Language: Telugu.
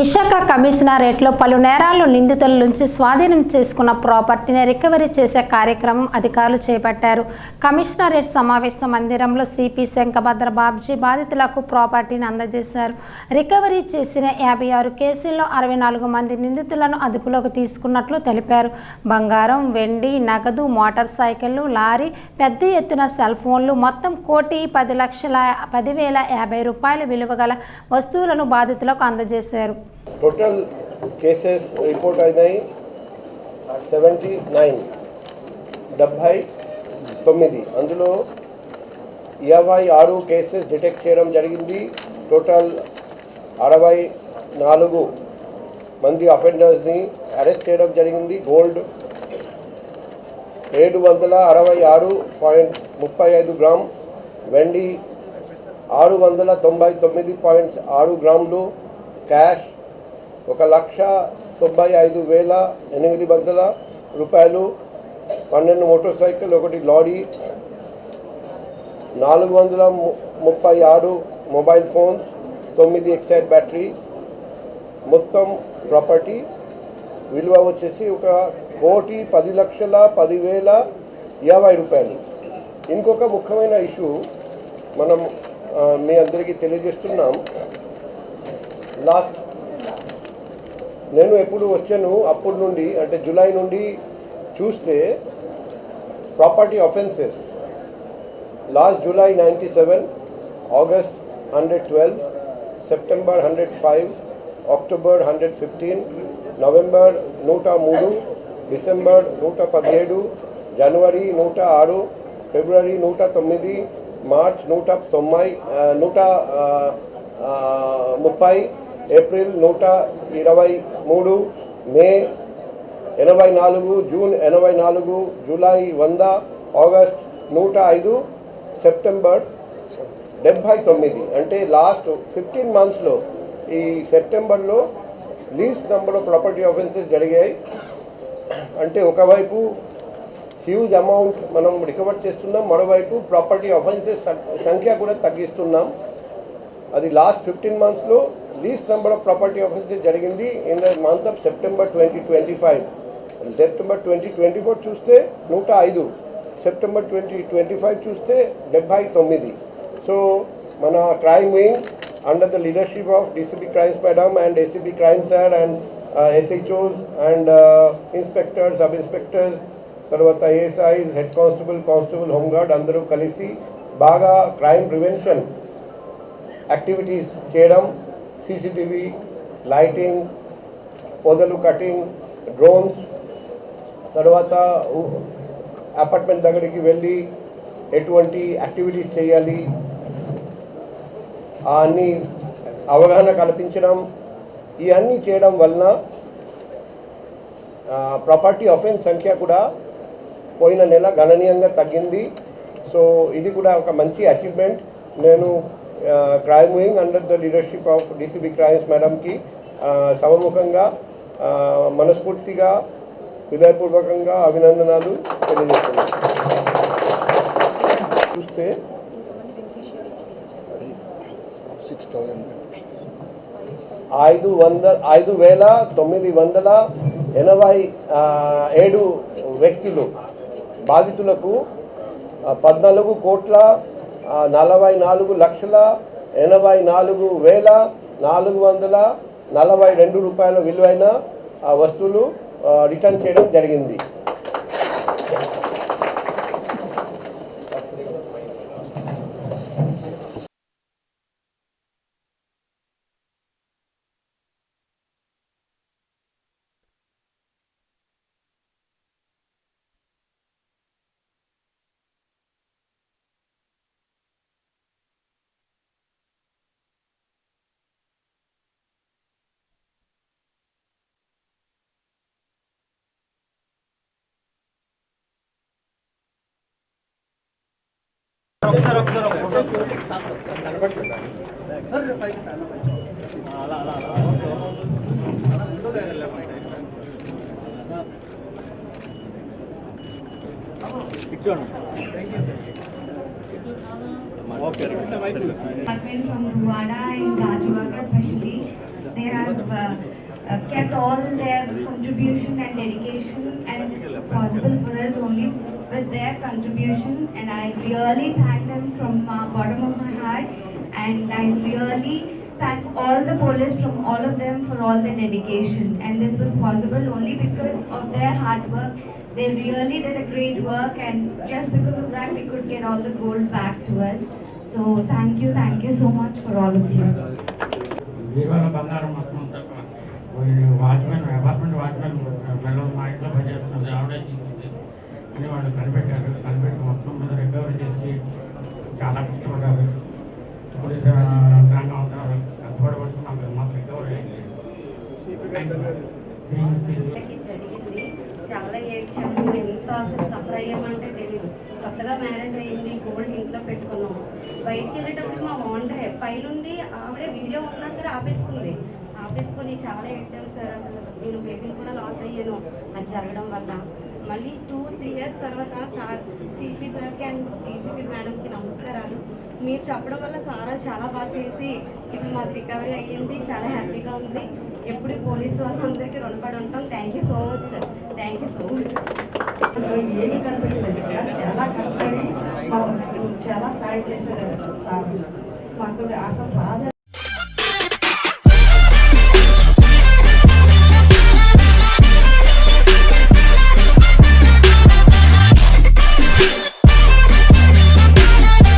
విశాఖ కమిషనరేట్లో పలు నేరాలు నిందితుల నుంచి స్వాధీనం చేసుకున్న ప్రాపర్టీని రికవరీ చేసే కార్యక్రమం అధికారులు చేపట్టారు. కమిషనరేట్ సమావేశ మందిరంలో సిపి శంఖభద్ర బాబ్జీ బాధితులకు ప్రాపర్టీని అందజేశారు. రికవరీ చేసిన యాభై ఆరు కేసుల్లో అరవై నాలుగు మంది నిందితులను అదుపులోకి తీసుకున్నట్లు తెలిపారు. బంగారం వెండి నగదు మోటార్ సైకిళ్ళు లారీ పెద్ద ఎత్తున సెల్ ఫోన్లు మొత్తం కోటి పది లక్షల పదివేల యాభై రూపాయల విలువ గల వస్తువులను బాధితులకు అందజేశారు. టోటల్ కేసెస్ రిపోర్ట్ అయినాయి సెవెంటీ నైన్ డెబ్భై తొమ్మిది. అందులో ఇరవై ఆరు కేసెస్ డిటెక్ట్ చేయడం జరిగింది. టోటల్ అరవై నాలుగు మంది అఫెండర్స్ని అరెస్ట్ చేయడం జరిగింది. గోల్డ్ ఏడు వందల అరవై ఆరు పాయింట్ ముప్పై ఐదు గ్రామ్ వెండి ఆరు వందల తొంభై తొమ్మిది పాయింట్ ఆరు గ్రాములు క్యాష్ ఒక లక్ష తొంభై ఐదు వేల ఎనిమిది వందల రూపాయలు పన్నెండు మోటార్ సైకిల్ ఒకటి లారీ నాలుగు వందల ముప్పై ఆరు మొబైల్ ఫోన్స్ తొమ్మిది ఎక్సైడ్ బ్యాటరీ. మొత్తం ప్రాపర్టీ విలువ వచ్చేసి ఒక కోటి పది లక్షల పదివేల యాభై రూపాయలు. ఇంకొక ముఖ్యమైన ఇష్యూ మనం మీ అందరికీ తెలియజేస్తున్నాం. లాస్ట్ నేను ఎప్పుడు వచ్చాను అప్పటి నుండి అంటే జూలై నుండి చూస్తే property offences. Last July ninety seven August hundred twelve September hundred five October hundred fifteen November నూట మూడు డిసెంబర్ నూట పదిహేడు జనవరి నూట ఆరు ఫిబ్రవరి నూట తొమ్మిది మార్చ్ నూట తొంభై నూట ముప్పై ఏప్రిల్ నూట ఇరవై మూడు మే ఎనభై నాలుగు జూన్ ఎనభై నాలుగు జూలై వంద ఆగస్ట్ నూట ఐదు సెప్టెంబర్ డెబ్భై తొమ్మిది. అంటే లాస్ట్ ఫిఫ్టీన్ మంత్స్లో ఈ సెప్టెంబర్లో least number of property offences జరిగాయి. అంటే ఒకవైపు హ్యూజ్ అమౌంట్ మనం రికవర్ చేస్తున్నాం మరోవైపు ప్రాపర్టీ ఆఫెన్సెస్ సంఖ్య కూడా తగ్గిస్తున్నాం. అది లాస్ట్ ఫిఫ్టీన్ మంత్స్లో least number of property offences జరిగింది in the month of September twenty twenty five September twenty twenty four చూస్తే నూట ఐదు. సెప్టెంబర్ ట్వంటీ ట్వంటీ ఫైవ్ చూస్తే డెబ్భై తొమ్మిది. సో మన crime wing under the leadership of DCB crimes madam and ACB crime sir and SHOs and inspector sub inspectors తర్వాత ASIs head constable constable home guard అందరూ కలిసి బాగా క్రైమ్ ప్రివెన్షన్ యాక్టివిటీస్ చేయడం సీసీటీవీ లైటింగ్ పొదలు కటింగ్ డ్రోన్స్. తర్వాత అపార్ట్మెంట్ దగ్గరికి వెళ్ళి ఎటువంటి యాక్టివిటీస్ చేయాలి? అన్నీ అన్ని అవగాహన కల్పించడం. ఇవన్నీ చేయడం వలన ప్రాపర్టీ అఫెన్స్ సంఖ్య కూడా పోయిన నెల గణనీయంగా తగ్గింది. సో ఇది కూడా ఒక మంచి అచీవ్మెంట్ నేను crime wing under the leadership of DCB crimes మేడంకి సమముఖంగా మనస్ఫూర్తిగా హృదయపూర్వకంగా అభినందనాలు తెలియజేస్తున్నాను. చూస్తే సిక్స్ ఐదు వంద ఐదు వేల తొమ్మిది వందల ఎనభై ఏడు వ్యక్తులు బాధితులకు పద్నాలుగు కోట్ల నలభై నాలుగు లక్షల ఎనభై నాలుగు వేల నాలుగు వందల నలభై రెండు రూపాయల విలువైన ఆ, వస్తువులు రిటర్న్ చేయడం జరిగింది. Department from Rwanda and Rajwaka especially. they have uh, uh, kept all their contribution and dedication and was possible for us only with their contribution and I really thank them from uh, bottom of my heart and I really thank all the police from all of them for all their dedication and this was possible only because of their hard work they really did a great work and just because of that we could get all the gold back to us so thank you thank you so much for all of you బీరువాల బంగారం మొత్తం తప్ప వాచ్మెన్ అపార్ట్మెంట్ వాచ్మెన్ పిల్లలు మా ఇంట్లో పనిచేస్తున్నది ఆవిడే తీసింది అని వాళ్ళు కనిపెట్టారు. కనిపెట్టి మొత్తం మీద రికవరీ చేసి చాలా కష్టపడ్డారు. పోలీసు యంత్రాంగం అంతా కష్టపడబట్టి మాకు మాకు రికవరీ జరిగింది. చాలా ఏడ్చాము. ఎంత అసలు సఫర్ అయ్యామంటే తెలియదు కొత్తగా మ్యారేజ్ అయ్యింది గోల్డ్ ఇంట్లో పెట్టుకున్నాం బయటికి వెళ్ళేటప్పుడు మా ఓనరే పైనుండి ఆవిడే వీడియో ఉన్నా సరే ఆపేసుకుంది. ఆపేసుకొని చాలా ఏడ్చాము సార్. అసలు నేను బేబీని కూడా లాస్ అయ్యాను. అది జరగడం వల్ల. మళ్ళీ టూ త్రీ ఇయర్స్ తర్వాత సార్ సిపి సార్కి అండ్ డీసీపీ మేడంకి నమస్కారాలు. మీరు చెప్పడం వల్ల సారా చాలా బాగా చేసి ఇప్పుడు మాకు రికవరీ అయ్యింది చాలా హ్యాపీగా ఉంది. ఎప్పుడు పోలీస్ వాళ్ళందరికీ రుణపడి ఉంటాం. Thank you so much sir thank you so much ఏమీ కనిపించలేదు చాలా కష్టపడి చాలా సాయం చేశారు సార్. మాకు అసలు బాధ